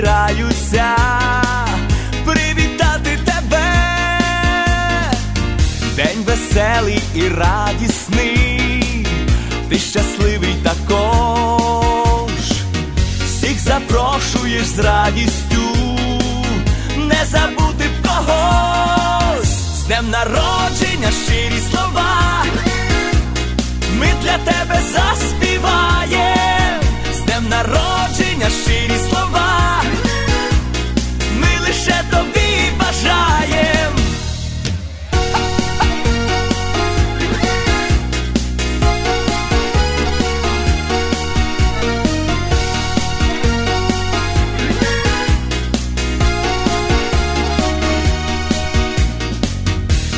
збираюся привітати тебе, день веселий і радісний, ти щасливий також, всіх запрошуєш з радістю, не забути б когось, з днем народження.